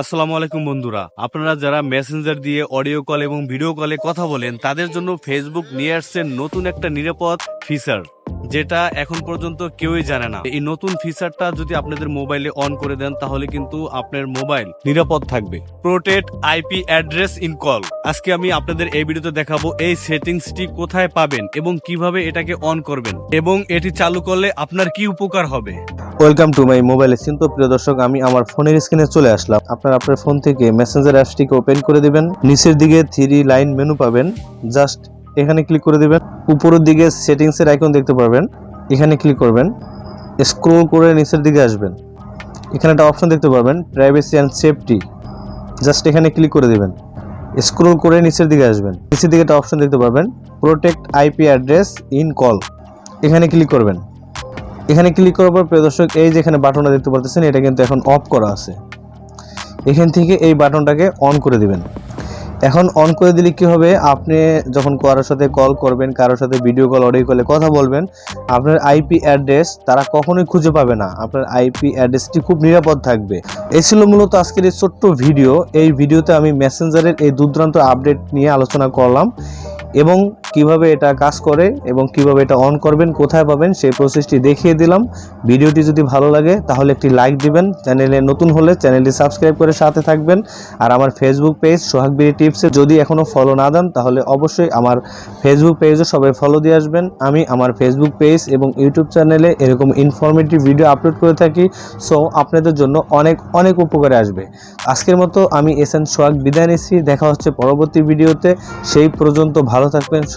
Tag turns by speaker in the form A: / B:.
A: আসসালামু আলাইকুম বন্ধুরা। আপনারা যারা মেসেঞ্জার দিয়ে অডিও কল এবং ভিডিও কলে কথা বলেন, তাদের জন্য ফেসবুক নিয়ে আসছে নতুন একটা নিরাপদ ফিচার যেটা এখন পর্যন্ত কেউই জানে না। এই নতুন ফিচারটা যদি আপনাদের মোবাইলে অন করে দেন, তাহলে কিন্তু আপনার মোবাইল নিরাপদ থাকবে। Protect IP address in call আজকে আমি আপনাদের এই ভিডিওতে দেখাবো এই সেটিংসটি কোথায় পাবেন এবং কীভাবে এটাকে অন করবেন এবং এটি চালু করলে আপনার কি উপকার হবে।
B: Welcome to my mobile screen তো প্রিয় দর্শক, আমি আমার ফোনের স্ক্রিনে চলে আসলাম। আপনার আপনার ফোন থেকে মেসেঞ্জার অ্যাপসটিকে ওপেন করে দিবেন। নিচের দিকে থ্রি লাইন মেনু পাবেন। জাস্ট এখানে ক্লিক করে দিবেন। উপরের দিকে সেটিংসের আইকন দেখতে পারবেন। এখানে ক্লিক করবেন। স্ক্রোল করে নিচের দিকে আসবেন। এখানে একটা অপশন দেখতে পারবেন প্রাইভেসি অ্যান্ড সেফটি জাস্ট এখানে ক্লিক করে দিবেন। স্ক্রোল করে নিচের দিকে আসবেন। নিচের দিকে একটা অপশন দেখতে পারবেন protect IP address in call এখানে ক্লিক করবেন। এখানে ক্লিক করার পর প্রিয় দর্শক এই যে এখানে বাটনটা দেখতে পাচ্ছেন এটা কিন্তু এখন অফ করা আছে। এখান থেকে এই বাটনটাকে অন করে দিবেন। এখন অন করে দিলে কি হবে? আপনি যখন কারোর সাথে কল করবেন, কারোর সাথে ভিডিও কল অডিও কলে কথা বলবেন, আপনার আইপি অ্যাড্রেস তারা কখনোই খুঁজে পাবে না। আপনার আইপি অ্যাড্রেসটি খুব নিরাপদ থাকবে। এই ছিল মূলত আজকের এই ছোট্ট ভিডিও এই ভিডিওতে আমি মেসেঞ্জারের এই দুর্দান্ত আপডেট নিয়ে আলোচনা করলাম এবং কীভাবে এটা কাজ করে এবং কীভাবে এটা অন করবেন, কোথায় পাবেন, সেই প্রসেসটি দেখিয়ে দিলাম। ভিডিওটি যদি ভালো লাগে, তাহলে একটি লাইক দিবেন। চ্যানেলে নতুন হলে চ্যানেলটি সাবস্ক্রাইব করে সাথে থাকবেন। আর আমার ফেসবুক পেজ সোহাগ সোহাগবিরি টিপসে যদি এখনও ফলো না দেন, তাহলে অবশ্যই আমার ফেসবুক পেজও সবাই ফলো দিয়ে আসবেন। আমি আমার ফেসবুক পেজ এবং ইউটিউব চ্যানেলে এরকম ইনফরমেটিভ ভিডিও আপলোড করে থাকি। সো আপনাদের জন্য অনেক অনেক উপকারে আসবে। আজকের মতো আমি এস এন সোহাগ বিদায় নিচ্ছি। দেখা হচ্ছে পরবর্তী ভিডিওতে সেই পর্যন্ত ভালো থাকবেন